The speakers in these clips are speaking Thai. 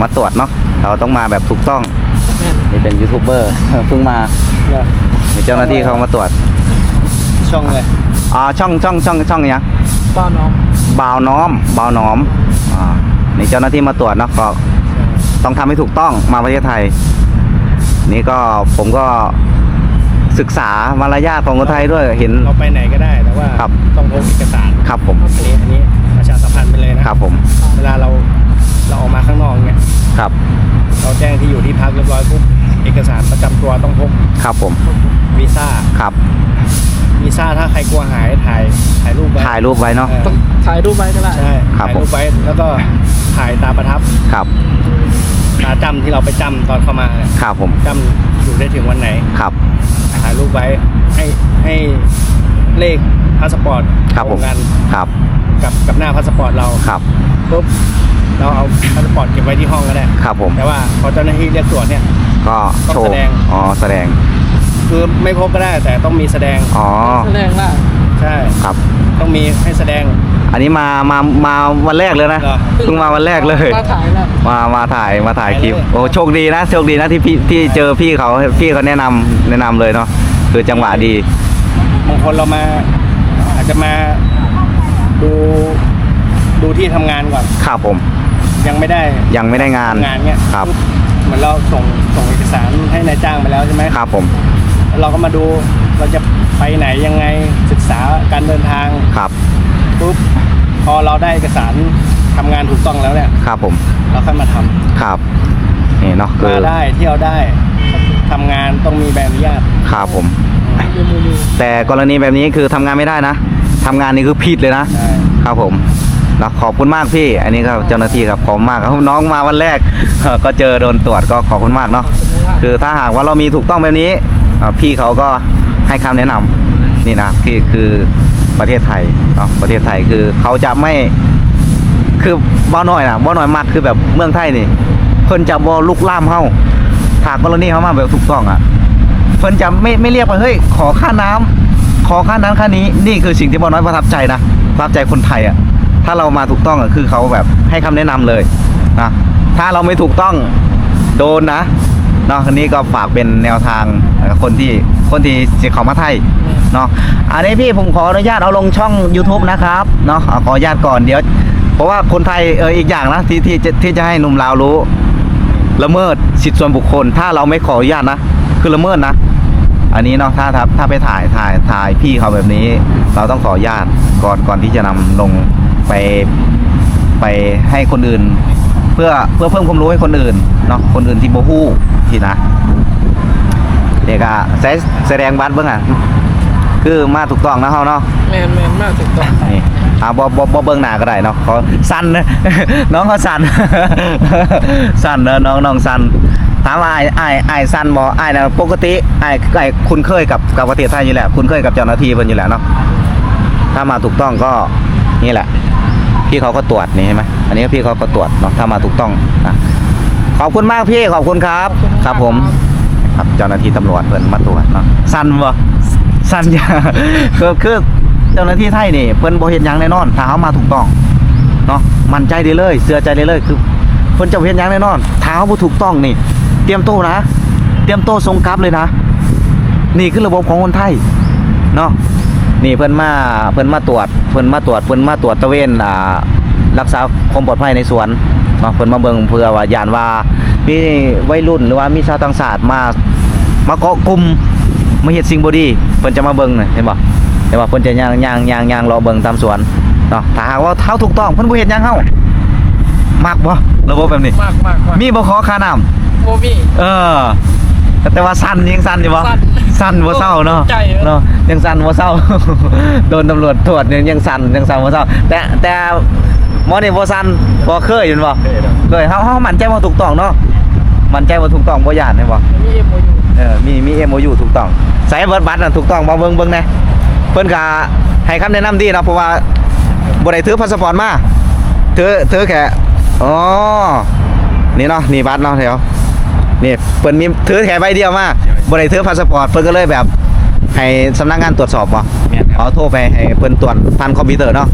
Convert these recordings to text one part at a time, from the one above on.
มาตรวจเนาะเราต้องมาแบบถูกต้องแม่นนี่เป็นยูทูบเบอร์เพิ่งมาเนี่ยมีเจ้าหน้าที่เขามาตรวจ ช่องเลยอ่าช่องช่องช่องช่องเนี้ยบ้านน้องบ่าวน้อมบ่าวน้อมอ่านี่เจ้าหน้าที่มาตรวจเนาะก็ต้องทำให้ถูกต้องมาประเทศไทย นี่ก็ผมก็ศึกษามารยาทของคนไทยด้วยเห็นเราไปไหนก็ได้แต่ว่าครับต้องพกเอกสารครับผมอันนี้อันนี้ประชาสัมพันธ์ไปเลยนะครับผม เวลาเรา เราออกมาข้างนอกเนี่ยครับ เราแจ้งที่อยู่ที่พักเรียบร้อยปุ๊บเอกสารประจำตัวต้องพกครับผมวีซ่าครับวีซ่าถ้าใครกลัวหายถ่ายถ่ายรูปไว้ถ่ายรูปไว้เนาะ เออต้องถ่ายรูปไว้ก็ได้ ใช่ครับถ่ายผม รูปไว้แล้วก็ถ่ายตาประทับครับตาจำที่เราไปจำตอนเข้ามาเนี่ยครับผมจำอยู่ได้ถึงวันไหน ครับ ถ่ายรูปไว้ให้ให้เลขพาสปอร์ตครับตผรม งกันครับกับกับหน้าพาสปอร์ตเราครับปุ๊บ เราเอาพาสปอร์ตเก็บไว้ที่ห้องก็ได้ ครับผม แต่ว่าพอเจ้าหน้าที่เรียกตรวจเนี่ย ก็ต้องโชว์แสดง อ๋อแสดง คือไม่พบก็ได้แต่ต้องมีแสดง อ๋อ แสดงว่าใช่ ครับ ต้องมีให้แสดง อันนี้มา มา มาวันแรกเลยนะ เหรอ เพิ่งมาวันแรกเลย มาถ่ายแล้วมา มาถ่าย มาถ่ายคลิป ถ่ายเลย โอ้ โชคดีนะ โชคดีนะที่พี่ ที่เจอพี่เขา พี่เขาแนะนำแนะนำเลยเนาะ คือจังหวะดี บางคนเรามาอาจจะมาดูดูที่ทำงานก่อน ครับผม ยังไม่ได้ยังไม่ได้งานทำงานเนี่ยครับ เหมือนเราส่งส่งเอกสารให้นายจ้างไปแล้วใช่ไหมครับผมแล้วเราก็มาดูเราจะไปไหนยังไงศึกษาการเดินทางครับ ปุ๊บพอเราได้เอกสารทำงานถูกต้องแล้วเนี่ย ครับผมเราค่อยมาทำครับนี่เนาะคือมาได้เที่ยวได้ทำงานต้องมีใบอนุญาตครับผมยูมูยูแต่กรณีแบบนี้คือทำงานไม่ได้นะทำงานนี่คือผิดเลยนะใช่ครับผม นะขอบคุณมากพี่ อันนี้ก็เจ้าหน้าที่ครับขอบมากครับน้องมาวันแรกก็เจอโดนตรวจก็ขอบคุณมากเนาะคือถ้าหากว่าเรามีถูกต้องแบบนี้พี่เขาก็ให้คำแนะนำนี่นะคือคือประเทศไทยเนาะประเทศไทยคือเขาจะไม่คือบ่หน่อยนะบ่หน่อยมากคือแบบเมืองไทยนี่เพิ่นจะบ่ลุกล่ามเฮาถากรณีเขามาแบบถูกต้องอะเพิ่นจะไม่ไม่เรียกว่าเฮ้ยขอค่าน้ำขอค่านั้นค่านี้นี่คือสิ่งที่บ่น้อยประทับใจนะประทับใจคนไทยอะ ถ้าเรามาถูกต้องคือเขาแบบให้คำแนะนำเลยนะถ้าเราไม่ถูกต้องโดนนะเนาะอันนี้ก็ฝากเป็นแนวทางคนที่คนที่จะเข้ามาไทยเนาะอันนี้พี่ผมขออนุญาตเอาลงช่อง YouTube นะครับเนาะขออนุญาตก่อนเดี๋ยวเพราะว่าคนไทยเอออีกอย่างนะที่ที่จะที่จะให้หนุ่มลาวรู้ละเมิดสิทธิส่วนบุคคล ถ้าเราไม่ขออนุญาตนะ คือละเมิดนะ อันนี้เนาะถ้าถ้าถ้าไปถ่ายถ่ายถ่ายพี่เขาแบบนี้ เราต้องขออนุญาตก่อนก่อนที่จะนำลง ไปไปให้คนอื่น เพื่อเพื่อเพิ่มความรู้ให้คนอื่นเนาะคนอื่นที่โมฮู้ที่นะเด็กอะแสแสดงบัตรเบื้องอะคือมาถูกต้องนะเขาเนาะแมนแมนมากถูกต้องนี่อ่าบ่บ่บ่เบิ่งหน้าก็ได้เนาะเขาสั้นนะน้องเขาสั้นสั้นเนอะน้องน้องสั้นถามว่าไอ้ไอ้ไอ้ายสั้นบ่ไอ้ายนะปกติไอ้ไอ้ไอ้คุ้นเคยกับกับประเทศไทยอยู่แล้วคุ้นเคยกับเจ้าหน้าที่เพิ่นอยู่แล้วเนาะถ้ามาถูกต้องก็นี่แหละ พี่เขาก็ตรวจนี่เห็นไหมอันนี้พี่เขาก็ตรวจเนาะถ้ามาถูกต้องนะขอบคุณมากพี่ขอบคุณครับ ครับผม ครับเจ้าหน้าที่ตำรวจเพิ่นมาตรวจเนาะสั้นบ่สั้นอย่าคือคือเจ้าหน้าที่ไทยนี่เพิ่นบ่เฮ็ดหยังแน่นอนถ้าเฮามาถูกต้องเนาะมั่นใจได้เลยเชื่อใจได้เลยคือเพิ่นจะเฮ็ดหยังแน่นอนถ้าเฮาบ่ถูกต้องนี่ เตรียมโตวนะ เตรียมโตวส่งกลับเลยนะ นี่คือระบบของคนไทยเนาะนี่เพิ่นมาเพิ่นมาตรวจ เพิ่นมาตรวจเพิ่นมาตรวจตระเวนอ่ารักษาความปลอดภัยในสวนเนาะเพิ่นมาเบิ่งเพื่อว่าย่านว่ามีวัยรุ่นหรือว่ามีชาวต่างชาติมามาเกาะกลุ่มมาเฮ็ดสิ่งบ่ดีเพิ่นจะมาเบิ่งน่ะเห็นบ่เห็นบ่เพิ่นจะย่างย่างย่างย่างรอเบิ่งตามสวนเนาะถ้าหากว่าเฮาถูกต้องเพิ่นบ่เฮ็ดหยังเฮามักบ่ระบบแบบนี้มากมากมากมีบ่ขอค่าน้ำโมมี่เออ แต่ว่าสั้นยังสั้นอยู่บ่สั้น สั้นบ่เศร้าเนาะใจเออเนาะยังสั้นบ่เศร้าโดนตำรวจตรวจยังยังสั้นยังสั้นบ่เศร้า แต่แต่หมอนี่บ่สั้นบ่เคยอยู่บ่เคยเฮาเฮามั่นใจว่าถูกต้องเนาะมั่นใจว่าถูกต้องบ่ย่านแม่นบ่มีเอ็มโมยูเออมีมี MOU ถูกต้องใส่เบิร์ดบัตรน่ะถูกต้องบ่เบิ่งเบิ่งแหน่เพิ่นก็ให้คำแนะนำดีเนาะเพราะว่าบ่ได้ถือพาสปอร์ตมาถือถือแค่อ๋อนี่เนาะนี่บัตรเนาะเดี๋ยว นี่เพิ่นมีถือแค่ใบเดียวมาบ่ได้ถือพาสปอร์ตเพิ่นก็เลยแบบให้สำนักงานตรวจสอบบ่แม่นครับอ๋อโทรไปให้เพิ่นตรวจผ่านคอมพิวเตอร์เนาะ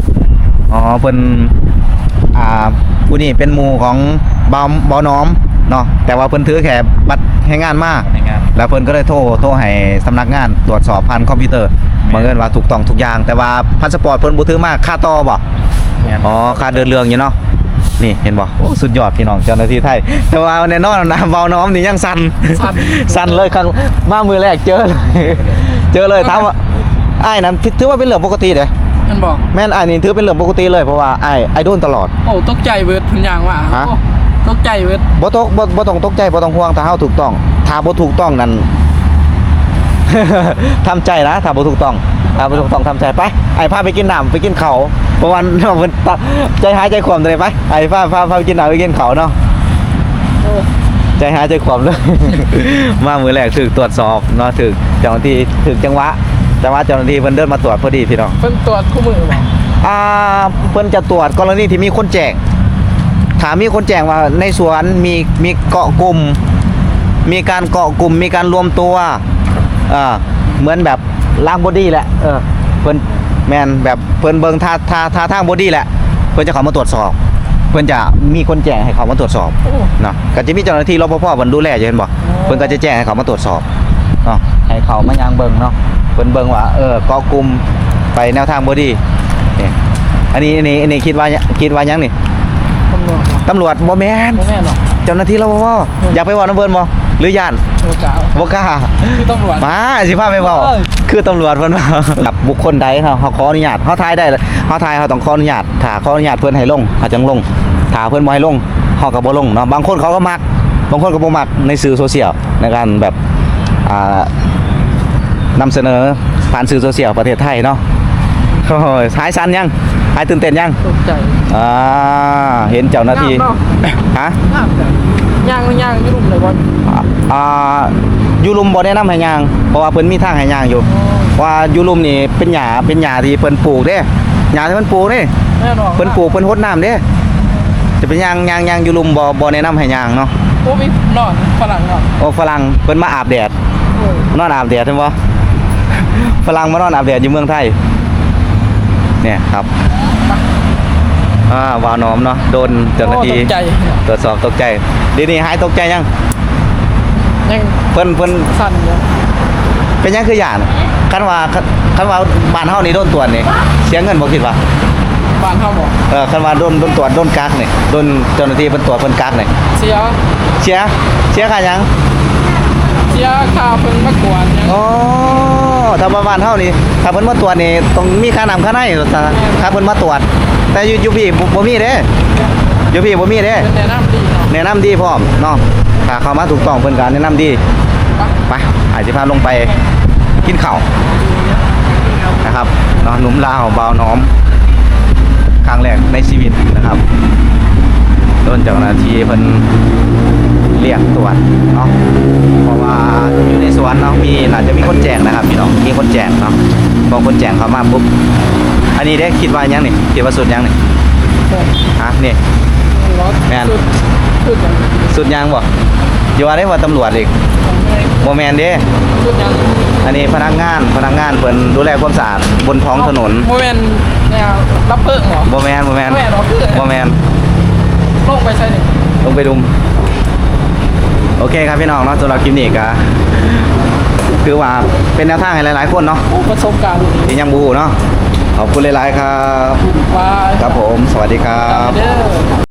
อ๋อเพิ่นอ่าผู้นี่เป็นหมู่ของเบาเบาน้อมเนาะแต่ว่าเพิ่นถือแค่บัตรให้งานมาในงานแล้วเพิ่นก็เลยโทรโทรให้สำนักงานตรวจสอบผ่านคอมพิวเตอร์บังเอิญว่าถูกต้องทุกอย่าง แต่ว่าพาสปอร์ตเพิ่นบ่ถือมาค่าต่อบ่งานอ๋อค่าเดินเรื่องอยู่เนาะ นี่เห็นบ่โอ้สุดยอดพี่น้องเจ้าหน้าที่ไทยแต่ว่าแน่นอนนะเบาน้อมนี่ยังสั่นสั่นสั่นเลยครั้งมามือแรกเจอเลยเจอเลยถามว่าอ้ายนั้นถือว่าเป็นเรื่องปกติเด้มันบอกแม่นอ้ายนี่ถือเป็นเรื่องปกติเลยเพราะว่าอ้ายอ้ายโดนตลอดโอ้ตกใจเวิร์ดทุนอย่างว่าฮะโอ้ตกใจเวิร์ดบ่ตกบ่บ่ต้องตกใจบ่ต้องห่วงถ้าเฮาถูกต้องถ้าบ่ถูกต้องนั่นทำใจนะถ้าบ่ถูกต้องถ้าบ่ถูกต้องทำใจไปไอ้พาไปกินน้ำไปกินเขาว เพราะวันมันตัดใจหายใจความเลยไปไอ้พาพาพาไปกินน้ำไปกินเขาวเนาะโอ้ใจหายใจความเลย มามือแรกถึกตรวจสอบเนาะถึกเจ้าหน้าที่ถึกจังหวะจังหวะเจ้าหน้าที่เพิ่นเดินมาตรวจพอดีพี่น้องเพิ่นตรวจคู่มือบอกอ่าเพิ่นจะตรวจกรณีที่มีคนแจ้งถามมีคนแจ้งว่าในสวนมีมีเกาะกลุ่ม มีการเกาะกลุ่มมีการรวมตัวอ่าเหมือนแบบล้างบอดี้แหละเออเพิ่น แมนแบบเพิ่นเบิ่งท่าท่าท่าทางบอดี้แหละ เพิ่นจะเข้ามาตรวจสอบ เพิ่นจะมีคนแจ้งให้เขามาตรวจสอบโอ้เนาะก็จะมีเจ้าหน้าที่รปภเพิ่นดูแลอยู่เห็นบ่เพิ่นก็จะแจ้งให้เขามาตรวจสอบเนาะให้เขามายางเบิ่งเนาะเพิ่นเบิ่งว่าเออเกาะกลุ่มไปแนวทางบอดี้นี่อันนี้อันนี้อันนี้คิดว่าคิดว่าหยังนี่ตำรวจบอกตำรวจบ่แม่นโมแม่นหรอกเจ้าหน้าที่รปภอยากไปเว่าน้ำเพิ่นบ่ หรือย่านโอ้จ้าบ่กล้าคือตำรวจมาสิพาไปเว้าเอ้ยคือตำรวจเพิ่นว่ากับบุคคลใดเฮาเฮาขออนุญาตเฮาถ่ายได้เลยเฮาถ่ายเฮาต้องขออนุญาตถ้าขออนุญาตเพิ่นให้ลงเฮาจังลงถ้าเพิ่นบ่ให้ลงเฮาก็บ่ลงเนาะบางคนเขาก็มักบางคนก็บ่มักในสื่อโซเชียลในการแบบอ่านำเสนอผ่านสื่อโซเชียลประเทศไทยเนาะโอ้ยหายสั่นยังหายตื่นเต้นยังตกใจอ่าเห็นเจ้าหน้าที่งามเนาะฮะงามแต่ ย่างย่างอยุ่งเลยบอลอ่ายูรุมบ่แนะนำให้ย่าง เพราะว่าเพิ่นมีทางให้ย่างอยู่ ว่ายูรุมนี่เป็นหญ้าเป็นหญ้าที่เพิ่นปลูกเด้หญ้าที่เพิ่นปลูกนี่แน่นอนเพิ่นปลูกเพิ่นรดน้ำเด้จะเป็นย่างย่างย่างยูรุมบ่บ่แนะนำให้ย่างเนาะโอ้มีนอนฝรั่งนอนโอ้ฝรั่งเพิ่นมาอาบแดดโอ้ยนอนอาบแดดเห็นบ่ฝรั่งมานอนอาบแดดอยู่เมืองไทยเนี่ยครับ อ่าวาวน้อมเนาะโดนเจ้าหน้าที่โอ้ตกใจ ตรวจสอบตกใจดีนี่หายตกใจยังยังเพิ่นเพิ่นสั่นอยู่เป็นหยังคือหยานคันว่าคันคันว่าบ้านเฮานี่โดนตรวจนี่เสียเงินบ่คิดว่าบ้านเขาบอกเออคันว่าโดนโดนตรวจโดนกักนี่โดนเจ้าหน้าที่เพิ่นตรวจเพิ่นกักนี่เสียเสียเสียค่าหยังเสียค่าเพิ่นมากวนยัง อ๋อ ถ้าว่าบ้านเฮานี่ถ้าเพิ่นมาตรวจนี่ต้องมีค่าน้ำค่าในซะถ้าเพิ่นมาตรวจ แต่อยู่อยู่พี่บ่บ่มีเด้อยู่พี่บ่มีเด้เป็นแนะนำดีเนาะแนะนำดีพร้อมเนาะถ้าเข้ามาถูกต้องเพิ่นก็แนะนำดีไปไปอาจจะพาลงไปกินข้าวนะครับเนาะหนุ่มลาวเบาวน้อมครั้งแรกในชีวิตนะครับโดนเจ้าหน้าที่เพิ่น เรียกตรวจเนาะเพราะว่าอยู่ในสวนเนาะมีน่าจะมีคนแจ้งนะครับพี่น้องมีคนแจ้งเนาะพอคนแจ้งเข้ามาปุ๊บอันนี้ได้คิดว่ายังนี่คิดว่าสุดยังนี่ฮะนี่รถแม่นสุดสุดยังสุดยังบ่อย่าว่าได้ว่าตำรวจอีกบ่แม่นเด้สุดยังอันนี้พนักงานพนักงานเพิ่นดูแลความสะอาดบนท้องถนนโมเมนแนวรับเพิ่งเหรอบ่แม่นบ่แม่นบ่แม่นหรอคืออะไรบ่แม่นลงไปใช่นี่ลงไปดุม โอเคครับพี่น้องเนาะสำหรับคลิปนี้ก็คือว่าเป็นแนวทางให้หลายๆคนเนาะโอ้ประสบการณ์ดีที่ยังบรูเนาะขอบคุณหลายๆครับว่าครับผม สวัสดีครับเด้อ